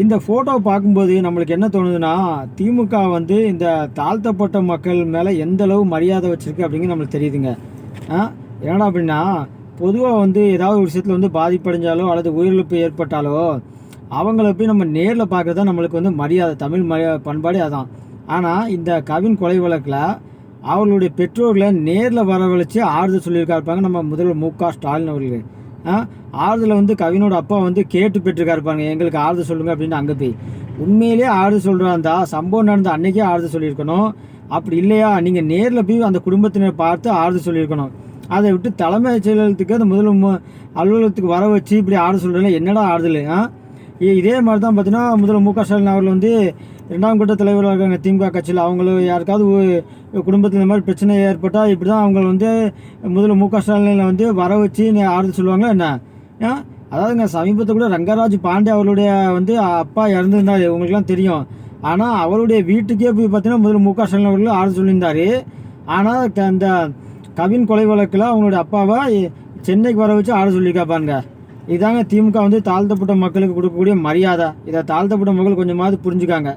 இந்த ஃபோட்டோ பார்க்கும்போது நம்மளுக்கு என்ன தோணுதுன்னா திமுக வந்து இந்த தாழ்த்தப்பட்ட மக்கள் மேலே எந்த அளவு மரியாதை வச்சுருக்கு அப்படிங்கிறது நம்மளுக்கு தெரியுதுங்க. என்னடா ஏன்னா அப்படின்னா பொதுவாக வந்து ஏதாவது ஒரு விஷயத்தில் வந்து பாதிப்படைஞ்சாலோ அல்லது உயிரிழப்பு ஏற்பட்டாலோ அவங்கள போய் நம்ம நேரில் பார்க்குறது தான் நம்மளுக்கு வந்து மரியாதை தமிழ் மரியா பண்பாடு அதான். ஆனால் இந்த கவின் கொலை வழக்கில் அவர்களுடைய பெற்றோர்களை நேரில் வரவழைச்சு ஆறுதல் சொல்லியிருக்காருப்பாங்க நம்ம முதல்வர் மு க ஸ்டாலின் அவர்கள். ஆறுதலை வந்து கவினோட அப்பா வந்து கேட்டு பெற்றிருக்காரு பாருங்க. எங்களுக்கு ஆறுதல் சொல்லுங்க அப்படின்னு அங்கே போய். உண்மையிலேயே ஆறுதல் சொல்கிறா இருந்தா சம்பவம் நடந்த அன்னைக்கே ஆறுதல் சொல்லியிருக்கணும். அப்படி இல்லையா? நீங்கள் நேரில் போய் அந்த குடும்பத்தினர் பார்த்து ஆறுதல் சொல்லியிருக்கணும். அதை விட்டு தலைமை செயலகத்துக்கு அந்த முதல் அலுவலகத்துக்கு வர வச்சு இப்படி ஆறுதல் சொல்கிறேன்னா என்னடா ஆறுதல் ஆ? இதே மாதிரி தான் பார்த்தீங்கன்னா முதல்ல மு க ஸ்டாலின் அவர்கள் வந்து இரண்டாம் கட்ட தலைவராக இருக்காங்க திமுக கட்சியில். அவங்களும் யாருக்காவது குடும்பத்தில் இந்த மாதிரி பிரச்சனை ஏற்பட்டால் இப்படி தான் அவங்க வந்து முதல்ல மு க ஸ்டாலினை வந்து வர வச்சு ஆறுதல் சொல்லுவாங்க என்ன? அதாவதுங்க சமீபத்தில் கூட ரங்கராஜ் பாண்டே அவருடைய வந்து அப்பா இறந்துருந்தாரு உங்களுக்குலாம் தெரியும். ஆனால் அவருடைய வீட்டுக்கே போய் பார்த்தீங்கன்னா முதல்ல மு க ஸ்டாலின் அவர்கள் ஆறுதல் சொல்லியிருந்தாரு. ஆனால் க- அந்த கவின் கொலை வழக்கில் அவங்களுடைய அப்பாவை சென்னைக்கு வர வச்சு ஆறுதல் சொல்லியிருக்கா பாருங்க. இதாங்க திமுக வந்து தாழ்த்தப்பட்ட மக்களுக்கு கொடுக்கக்கூடிய மரியாதை. இதை தாழ்த்தப்பட்ட மக்கள் கொஞ்சமாவது புரிஞ்சுக்காங்க.